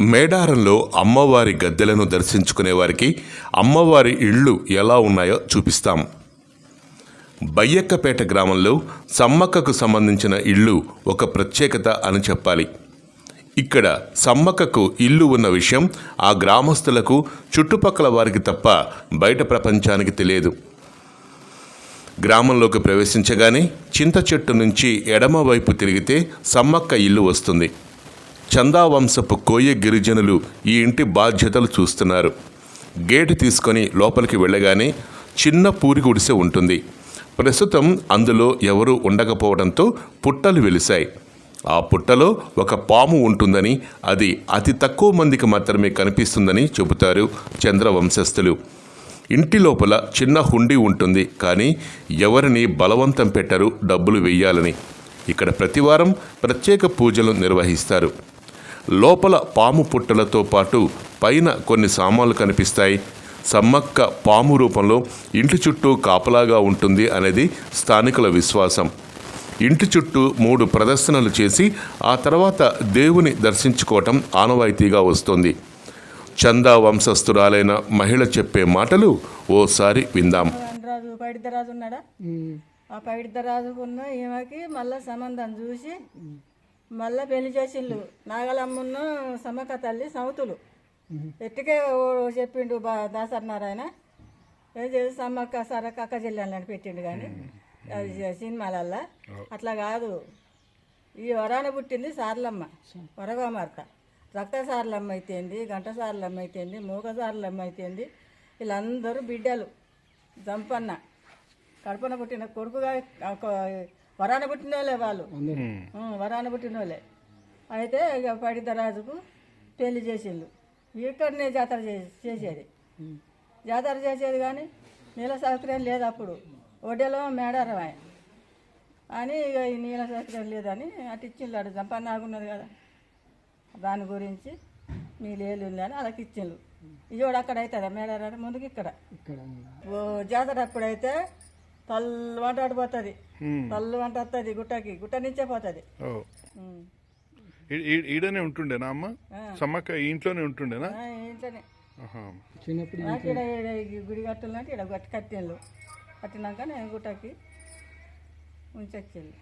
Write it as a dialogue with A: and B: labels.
A: మేడారంలో అమ్మవారి గద్దెలను దర్శించుకునే వారికి అమ్మవారి ఇళ్ళు ఎలా ఉన్నాయో చూపిస్తాం. బయ్యక్కపేట గ్రామంలో సమ్మక్కకు సంబంధించిన ఇళ్ళు ఒక ప్రత్యేకత అని చెప్పాలి. ఇక్కడ సమ్మక్కకు ఇల్లు ఉన్న విషయం ఆ గ్రామస్తులకు చుట్టుపక్కల వారికి తప్ప బయట ప్రపంచానికి తెలియదు. గ్రామంలోకి ప్రవేశించగానే చింత చెట్టు నుంచి ఎడమవైపు తిరిగితే సమ్మక్క ఇల్లు వస్తుంది. చందావంశపు కోయ గిరిజనులు ఈ ఇంటి బాధ్యతలు చూస్తున్నారు. గేటు తీసుకొని లోపలికి వెళ్ళగానే చిన్న పూరి గుడిసె ఉంటుంది. ప్రస్తుతం అందులో ఎవరూ ఉండకపోవడంతో పుట్టలు వెలిశాయి. ఆ పుట్టలో ఒక పాము ఉంటుందని అది అతి తక్కువ మందికి మాత్రమే కనిపిస్తుందని చెబుతారు చంద్రవంశస్థులు. ఇంటి లోపల చిన్న హుండీ ఉంటుంది కానీ ఎవరిని బలవంతం పెట్టరు డబ్బులు వెయ్యాలని. ఇక్కడ ప్రతివారం ప్రత్యేక పూజలు నిర్వహిస్తారు. లోపల పాము పుట్టలతో పాటు పైన కొన్ని సామాన్లు కనిపిస్తాయి. సమ్మక్క పాము రూపంలో ఇంటి చుట్టూ కాపలాగా ఉంటుంది అనేది స్థానికుల విశ్వాసం. ఇంటి చుట్టూ మూడు ప్రదర్శనలు చేసి ఆ తర్వాత దేవుని దర్శించుకోవటం ఆనవాయితీగా వస్తుంది. చందా వంశస్థురాలైన మహిళ చెప్పే మాటలు ఓసారి విందాం.
B: రాజు పైడిద్దరాజు ఉన్నాడా? ఆ పైడిద్దరాజుకున్న ఈమెకి మళ్ళా సంబంధం చూసి మళ్ళా పెళ్ళి చేసిండు. నాగలమ్మున్న సమక తల్లి సౌతులు. ఎట్టుకే చెప్పిండు బా దాసరి నారాయణ? ఏం చేసి సమ్మక్క సరక్క అక్క చెల్లెళ్ళని పెట్టిండు కానీ అది సినిమాలల్లా. అట్లా కాదు. ఈ వరాన పుట్టింది సార్లమ్మ వరగమార్త. రక్త సార్లమ్మ అయితేంది గంట సార్లమ్మ అయితేంది మూగ సార్లమ్మ అయితేంది వీళ్ళందరూ బిడ్డలు. జంపన్న. కడుపున పుట్టిన కొడుకుగా ఒక వరాన పుట్టిన వాళ్ళే. వాళ్ళు వరాన పుట్టిన వాళ్ళే అయితే ఇక పడిద్దరాజుకు పెళ్ళి చేసిండు ఇక్కడనే జాతర చే- చేసేది. జాతర చేసేది కానీ నీళ్ళ సౌకర్యం లేదు అప్పుడు. ఒడ్డెలో మేడారం ఆయన అని ఇక ఈ నీళ్ళ సౌకర్యం లేదని అటు ఇచ్చిండు అటు జంపన్న ఆగున్నది కదా. దాని గురించి నీళ్ళు ఏళ్ళు అని అలాకి ఇచ్చిండు ఇజోడు అక్కడ అవుతుందా మేడారం ముందుకు ఇక్కడ. ఓ జాతర అప్పుడైతే తల్లు వంట ఆడిపోతుంది తల్లు వంట వస్తుంది గుట్టకి. గుట్ట నుంచే పోతుంది.
C: ఈడనే ఉంటుండేనా అమ్మ? సమ్మక్క ఈ ఇంట్లోనే ఉంటుండేనా?
B: ఇంట్లోనే. గుడి కట్టాలంటే ఇక్కడ కట్టినాక నేను గుట్టకి ఉంచొచ్చిండు